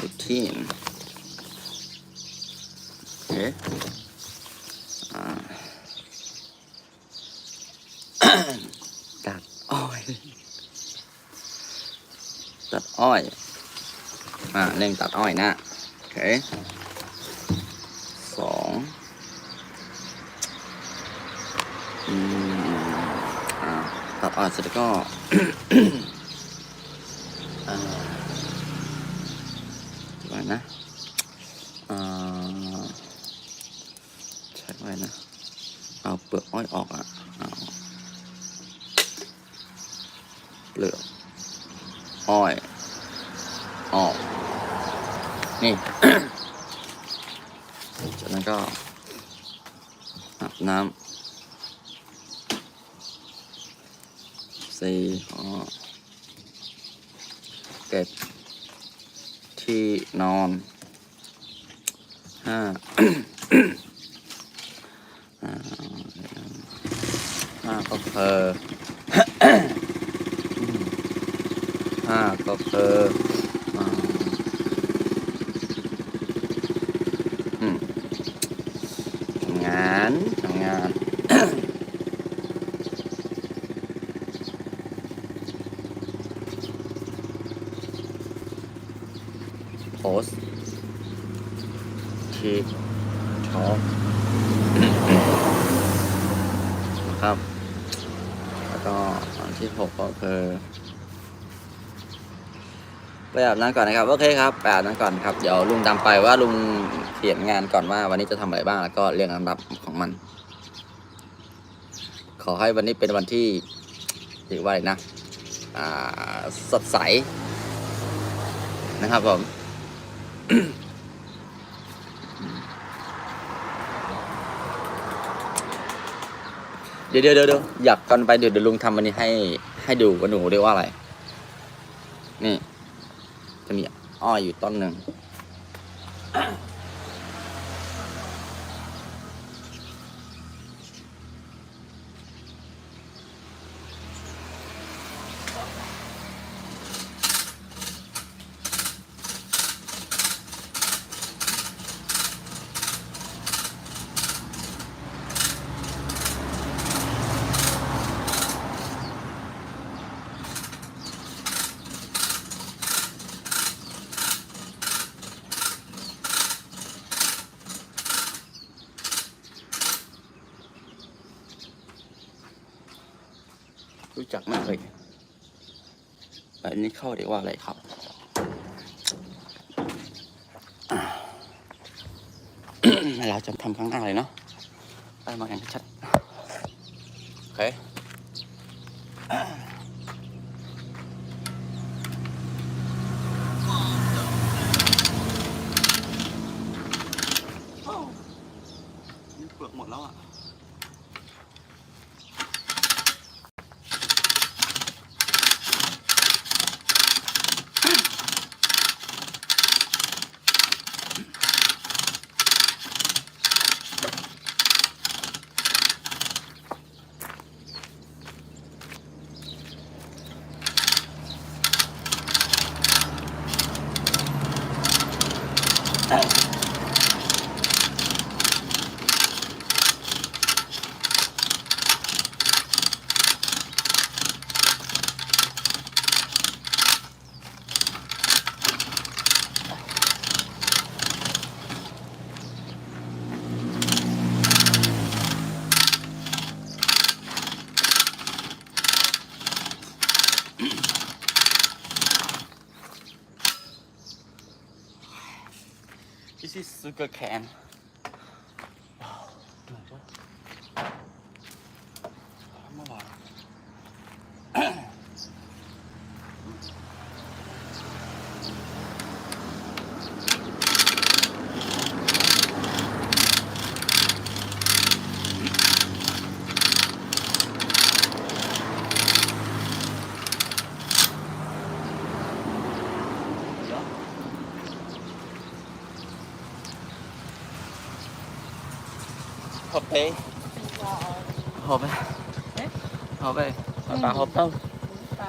routine โอเคอ่าตัดอ้อยตัดอ้อยอ่าเร่งตัดอ้อยนะโอเคสองอืมอ่าตัดอ้อยเสร็จแล้วก็ อ่า เดี๋ยวก่อนะอ่าใช้ไว้นะ เอาเปลือกอ้อยออกอะเอาเปลือกอ้อยออก นี่ จากนั้นก็อาบน้ำสี่อ๋อเก็บ ที่นอนห้าห้าก็เพอห้าก็เพอมทำงานทำงาน โพสทีท็อปครับ แล้วก็อันที่หกก็คือไปอาบน้ำก่อนนะครับ โอเคครับไปอาบน้ำก่อนครับ เดี๋ยวลุงตามไปว่าลุงเขียนงานก่อนว่าวันนี้จะทำอะไรบ้างแล้วก็เรียงลำดับของมัน ขอให้วันนี้เป็นวันที่เรียกว่าอะไรนะ อ่า สดใสนะครับผม เดี๋ยวเดี๋ยวเดี๋ยวอยากก่อนไปเดี๋ยวเดี๋ยวลุงทำวันนี้ให้ให้ดูว่าหนูเรียกว่าอะไร นี่ จะมีอ้อยอยู่ต้นหนึ่ง รู้จักมากเลยอันนี้เข้าเรียกว่าอะไรครับเราจะทำข้างหน้าเลยเนาะไปมากันชัดโอเค したいうん。This is sugar cane. hộp tê hộp ấy. Hộp ấy. Bà hộp không? Ừ,